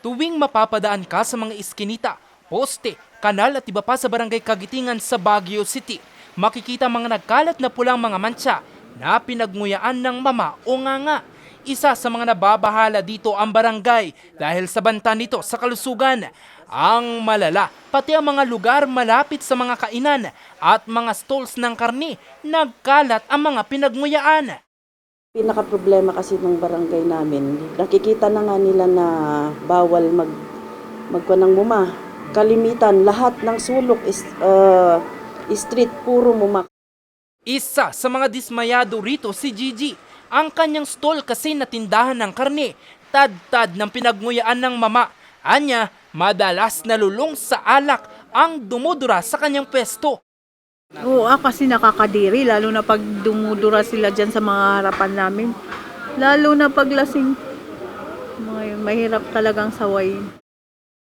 Tuwing mapapadaan ka sa mga iskinita, poste, kanal at iba pa sa barangay Kagitingan sa Baguio City, makikita mga nagkalat na pulang mga mantsa na pinagnuyaan ng mama o nganga. Isa sa mga nababahala dito ang barangay dahil sa banta nito sa kalusugan. Ang malala, pati ang mga lugar malapit sa mga kainan at mga stalls ng karni, nagkalat ang mga pinagnuyaan. Pinaka-problema kasi ng barangay namin, nakikita na nga nila na bawal mag magkuha ng muma. Kalimitan, lahat ng sulok is uh, street, puro muma. Isa sa mga dismayado rito si Gigi. Ang kanyang stall kasi na tindahan ng karne, tad-tad ng pinagnguyan ng mama. Anya, madalas nalulung sa alak ang dumudura sa kanyang pwesto. Oo, ah, kasi nakakadiri, lalo na pag dumudura sila dyan sa mga harapan namin. Lalo na pag lasing. May, mahirap talagang sawayin.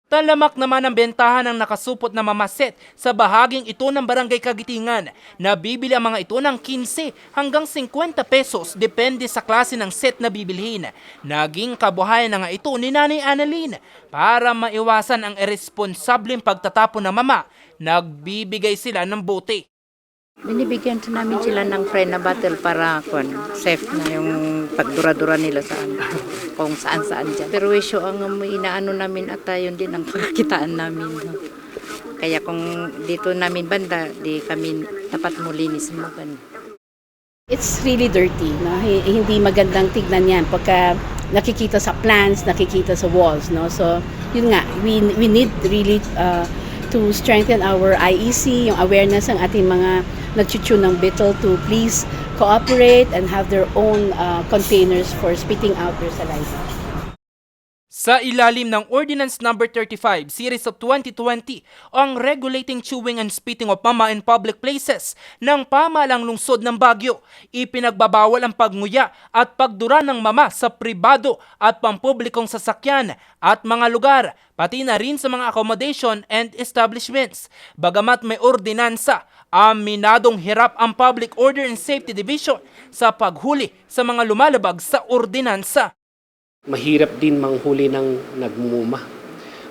Talamak naman ang bentahan ng nakasupot na mamaset sa bahaging ito ng barangay Kagitingan. Nabibili ang mga ito ng 15 hanggang 50 pesos depende sa klase ng set na bibilhin. Naging kabuhayan na nga ito ni Nanay Annalyn para maiwasan ang irresponsableng pagtatapon ng mama. Nagbibigay sila ng bote. Binibigyan din namin sila ng friend na battle para kung safe na yung pagdura-dura nila sa ano, kung saan-saan dyan. Pero issue ang um, inaano namin at uh, yun din ang pagkakitaan namin. no. Kaya kung dito namin banda, di kami dapat mulinis mo. Ganun. It's really dirty. No? Hi- Hindi magandang tignan yan pagka nakikita sa plants, nakikita sa walls. No? So, yun nga, we, we need really uh, to strengthen our IEC, yung awareness ng ating mga nagchuchu ng beetle to please cooperate and have their own uh, containers for spitting out their saliva. Sa ilalim ng Ordinance Number 35, Series of 2020, ang Regulating Chewing and Spitting of Mama in Public Places ng pamalang lungsod ng Baguio, ipinagbabawal ang pagnguya at pagdura ng mama sa pribado at pampublikong sasakyan at mga lugar, pati na rin sa mga accommodation and establishments. Bagamat may ordinansa, aminadong hirap ang Public Order and Safety Division sa paghuli sa mga lumalabag sa ordinansa. Mahirap din manghuli ng nagmumuma.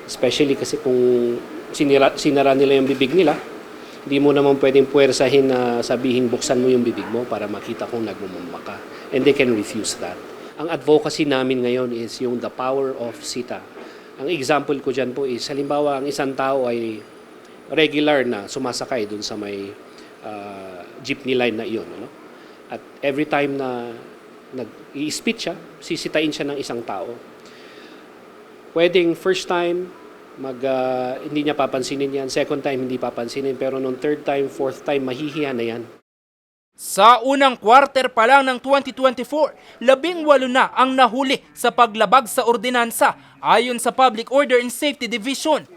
Especially kasi kung sinira, sinara nila yung bibig nila, hindi mo naman pwedeng puwersahin na sabihin buksan mo yung bibig mo para makita kung nagmumuma ka. And they can refuse that. Ang advocacy namin ngayon is yung the power of SITA. Ang example ko dyan po is, halimbawa, ang isang tao ay regular na sumasakay dun sa may ah, jeepney line na iyon. Ano? At every time na nag-i-spit siya, sisitain siya ng isang tao. Pwedeng first time, mag, ah, hindi niya papansinin yan. Second time, hindi papansinin. Pero nung third time, fourth time, mahihiya na yan. Sa unang quarter pa lang ng 2024, labing walo na ang nahuli sa paglabag sa ordinansa ayon sa Public Order and Safety Division.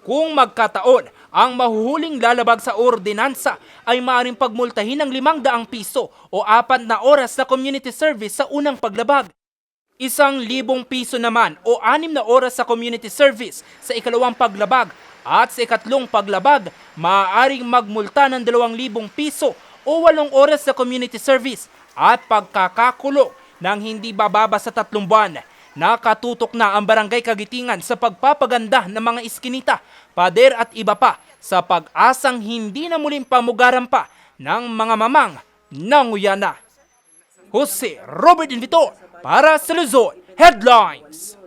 Kung magkataon, ang mahuhuling lalabag sa ordinansa ay maaaring pagmultahin ng 500 piso o apat na oras na community service sa unang paglabag. Isang libong piso naman o anim na oras sa community service sa ikalawang paglabag at sa ikatlong paglabag, maaaring magmulta ng dalawang libong piso o walong oras sa community service at pagkakakulong ng hindi bababa sa tatlong buwan. Nakatutok na ang barangay Kagitingan sa pagpapaganda ng mga iskinita, pader at iba pa sa pag-asang hindi na muling pamugaran pa ng mga mamang nanguyana. Jose Robert Invitor para sa Luzon Headlines.